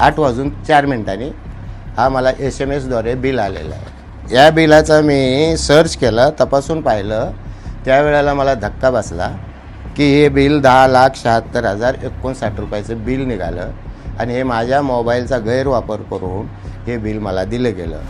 आठ वाजून चार मिनिटांनी हा मला एस एम एसद्वारे बिल आलेलं आहे. या बिलाचा मी सर्च केलं तपासून पाहिलं. त्यावेळेला मला धक्का बसला की हे बिल दहा लाख शहात्तर हजार एकोणसाठ रुपयाचं बिल निघालं आणि हे माझ्या मोबाईलचा गैरवापर करून हे बिल मला दिलं गेलं.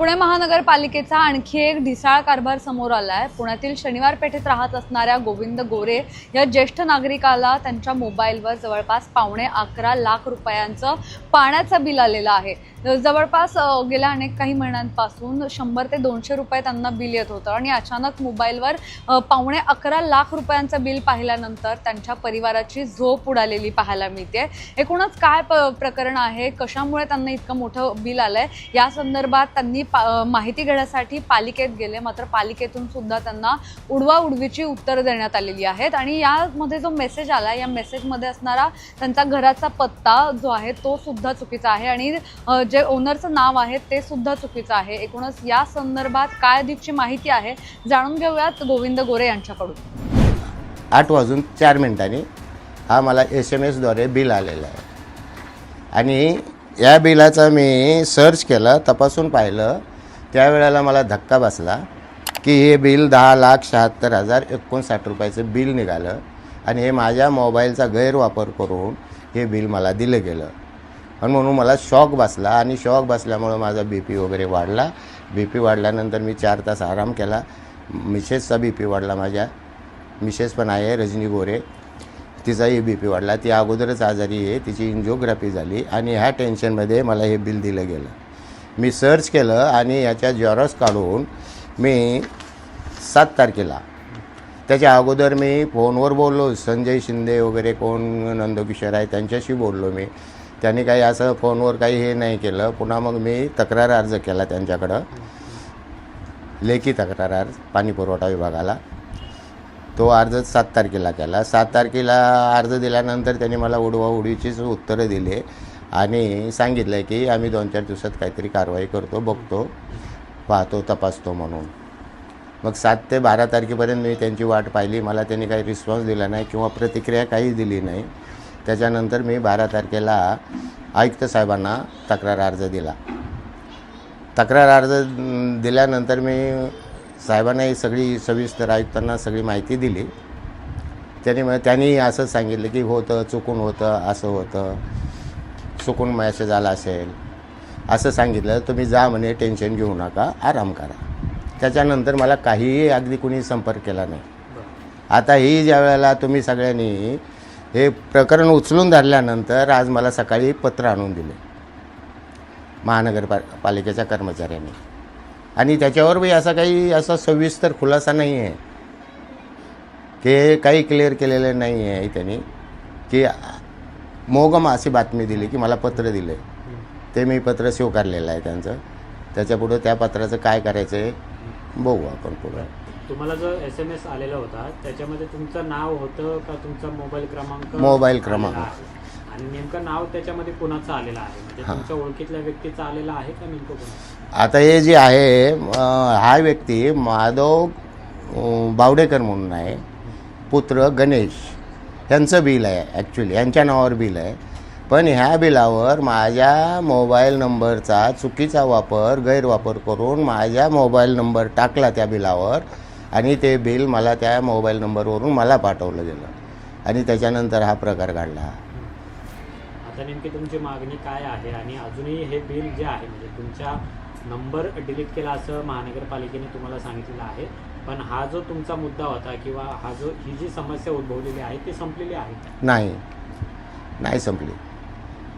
पुणे महानगरपालिकेचा आणखी एक ढिसाळ कारभार समोर आला आहे पुण्यातील शनिवार पेठेत राहत असणाऱ्या गोविंद गोरे या ज्येष्ठ नागरिकाला त्यांच्या मोबाईलवर जवळपास पावणे अकरा लाख रुपयांचं पाण्याचं बिल आलेलं आहे. जवळपास गेल्या अनेक काही महिन्यांपासून शंभर ते दोनशे रुपये त्यांना बिल येत होतं आणि अचानक मोबाईलवर पावणे अकरा लाख रुपयांचं बिल पाहिल्यानंतर त्यांच्या परिवाराची झोप उडालेली पाहायला मिळते. एकूणच काय प प्रकरण आहे? कशामुळे त्यांना इतकं मोठं बिल आलं आहे या संदर्भात त्यांनी पा माहिती घेण्यासाठी पालिकेत गेले. मात्र पालिकेतून सुद्धा त्यांना उडवा उडवीची उत्तरं देण्यात आलेली आहेत. आणि यामध्ये जो मेसेज आला या मेसेजमध्ये असणारा त्यांचा घराचा पत्ता जो आहे तो सुद्धा चुकीचा आहे. आणि जे ओनरचं नाव आहे ते सुद्धा चुकीचं आहे. एकूणच या संदर्भात काय अधिकची माहिती आहे जाणून घेऊयात गोविंद गोरे यांच्याकडून. आठ वाजून चार मिनिटांनी हा मला एस एम एसद्वारे बिल आलेलं आहे. आणि या बिलाचा मी सर्च केलं तपासून पाहिलं. त्यावेळेला मला धक्का बसला की हे बिल दहा लाख शहात्तर हजार एकोणसाठ रुपयाचं बिल निघालं आणि हे माझ्या मोबाईलचा गैरवापर करून हे बिल मला दिलं गेलं. आणि म्हणून मला शॉक बसला आणि शॉक बसल्यामुळं माझा बी पी वगैरे वाढला. बी पी वाढल्यानंतर मी चार तास आराम केला. मिसेसचा बी पी वाढला माझ्या. मिसेस पण आहे रजनी गोरे. तिचाही बी पी वाढला. ती अगोदरच आजारी आहे. तिची इंजिओग्राफी झाली आणि ह्या टेन्शनमध्ये मला हे बिल दिलं गेलं. मी सर्च केलं आणि याच्या जॉरस काढून मी सात तारखेला त्याच्या अगोदर मी फोनवर बोललो. संजय शिंदे वगैरे कोण नंदकिशोर आहे त्यांच्याशी बोललो मी. त्यांनी काही असं फोनवर काही हे नाही केलं. पुन्हा मग मी तक्रार अर्ज केला त्यांच्याकडं. लेखी तक्रार अर्ज पाणी पुरवठा विभागाला. तो अर्ज सात तारखेला केला. सात तारखेला अर्ज दिल्यानंतर त्यांनी मला उडवा उडीचीच उत्तरं दिले आणि सांगितलं की आम्ही दोन चार दिवसात काहीतरी कारवाई करतो बघतो पाहतो तपासतो म्हणून. मग सात ते बारा तारखेपर्यंत मी त्यांची वाट पाहिली. मला त्यांनी काही रिस्पॉन्स दिला नाही किंवा प्रतिक्रिया काही दिली नाही. त्याच्यानंतर मी बारा तारखेला आयुक्त साहेबांना तक्रार अर्ज दिला. तक्रार अर्ज दिल्यानंतर मी साहेबांना ही सगळी सविस्तर आयुक्तांना सगळी माहिती दिली. त्यांनी मग त्यांनी असं सांगितलं की होतं चुकून होतं असं होतं. चुकून मॅसेज आला असेल. असं सांगितलं तुम्ही जा म्हणे टेन्शन घेऊ नका आराम करा. त्याच्यानंतर मला काहीही अगदी कुणी संपर्क केला नाही. आता ही ज्या वेळेला तुम्ही सगळ्यांनी हे प्रकरण उचलून धरल्यानंतर आज मला सकाळी पत्र आणून दिले. महानगरपा पालिकेच्या कर्मचाऱ्यांनी. आणि त्याच्यावर बी असा काही असा सविस्तर खुलासा नाही आहे. की काही क्लिअर केलेलं नाही आहे त्यांनी. की मोगम अशी बातमी दिली की मला पत्र दिलं. ते मी पत्र स्वीकारलेलं आहे त्यांचं. त्याच्यापुढं त्या पत्राचं काय करायचं आहे बघू आपण पुढं. तुम्हाला जो एस एम एस आलेला होता त्याच्यामध्ये तुमचं नाव होतं का तुमचा मोबाईल क्रमांक? मोबाईल क्रमांक. आणि नेमकं नाव त्याच्यामध्ये कुणाचं आलेलं आहे? म्हणजे हां. तुमच्या ओळखीतल्या व्यक्तीचं आलेलं आहे का नेमकं कुणाचं? आता हे जे आहे अं, हा व्यक्ती माधव अं, बावडेकर म्हणून आहे. पुत्र गणेश. यांचं बिल आहे ॲक्च्युली यांच्या नावावर बिल आहे. पण ह्या बिलावर माझ्या मोबाईल नंबरचा चुकीचा वापर गैरवापर करून माझ्या मोबाईल नंबर टाकला त्या बिलावर आणि ते बिल मला त्या मोबाईल नंबरवरून मला पाठवलं गेलं. आणि त्याच्यानंतर हा प्रकार घडला. आता नेमकी तुमची मागणी काय आहे आणि अजूनही हे बिल जे आहे म्हणजे तुमचा नंबर डिलीट केला असं महानगरपालिकेने तुम्हाला सांगितलेलं आहे पण हा जो तुमचा मुद्दा होता किंवा हा जो ही जी समस्या उद्भवलेली आहे ती संपलेली आहे? नाही. नाही संपली.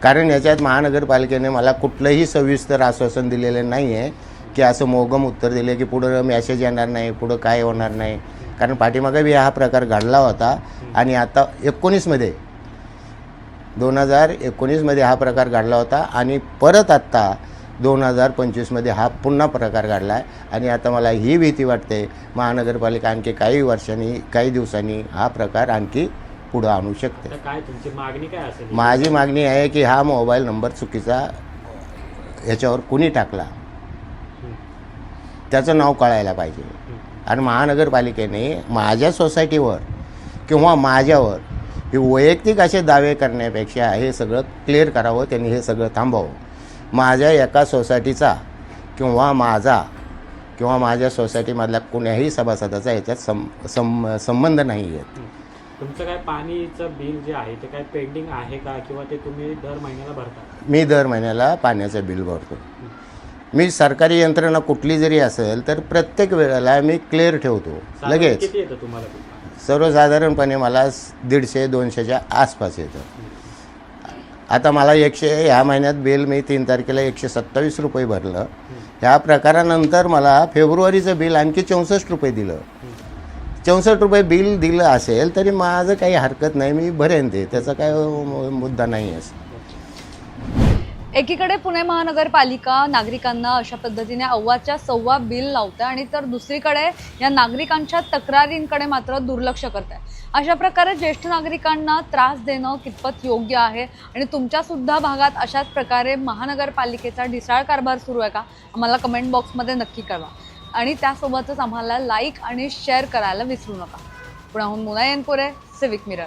कारण याच्यात महानगरपालिकेने मला कुठलंही सविस्तर आश्वासन दिलेलं नाही आहे की असं मोगम उत्तर दिले की पुढं मॅसेज येणार नाही पुढं काय होणार नाही. कारण पाठीमागे बी हा प्रकार घडला होता आणि आता एकोणीसमध्ये दोन हजार एकोणीसमध्ये हा प्रकार घडला होता आणि परत आत्ता दोन हजार पंचवीसमध्ये हा पुन्हा प्रकार घडला आहे आणि आता मला ही भीती वाटते महानगरपालिका आणखी काही वर्षांनी काही दिवसांनी हा प्रकार आणखी पुढं आणू शकते. तर काय तुमची मागणी काय असेल? माझी मागणी आहे की हा मोबाईल नंबर चुकीचा याच्यावर कुणी टाकला? त्याचं नाव कळायला पाहिजे. आणि महानगरपालिकेने माझ्या सोसायटीवर किंवा माझ्यावर हे वैयक्तिक असे दावे करण्यापेक्षा हे सगळं क्लिअर करावं त्यांनी हे सगळं थांबवावं. माझ्या एका सोसायटीचा किंवा माझा किंवा माझ्या सोसायटीमधल्या कुण्याही सभासदाचा याच्यात सं सं संबंध नाही आहेत तुमचं काय पाणीचं बिल जे आहे ते काय पेंडिंग आहे का किंवा ते तुम्ही दर महिन्याला भरता? मी दर महिन्याला पाण्याचं बिल भरतो. मी सरकारी यंत्रणा कुठली जरी असेल तर प्रत्येक वेळेला मी क्लिअर ठेवतो. साधारण लगेच. किती येतं तुम्हाला बिल? सर्वसाधारणपणे मला दीडशे दोनशेच्या आसपास येतं. आता मला एकशे ह्या महिन्यात बिल मी तीन तारखेला एकशे सत्तावीस रुपये भरलं. ह्या प्रकारानंतर मला फेब्रुवारीचं बिल आणखी चौसष्ट रुपये दिलं. चौसष्ट रुपये बिल दिलं असेल तरी माझं काही हरकत नाही मी भरेन ते. त्याचा काय मुद्दा नाही आहे. एकीकडे पुणे महानगरपालिका नागरिकांना अशा पद्धतीने अव्वाच्या सव्वा बिल लावते आणि तर दुसरीकडे या नागरिकांच्या तक्रारींकडे मात्र दुर्लक्ष करते अशा प्रकारे ज्येष्ठ नागरिकांना त्रास देणं कितपत योग्य आहे? आणि तुमच्यासुद्धा भागात अशाच प्रकारे महानगरपालिकेचा ढिसाळ कारभार सुरू आहे का? आम्हाला कमेंट बॉक्समध्ये नक्की कळवा. आणि त्यासोबतच आम्हाला लाईक आणि शेअर करायला विसरू नका. पुण्याहून मुना येनपुरे सिविक मिरर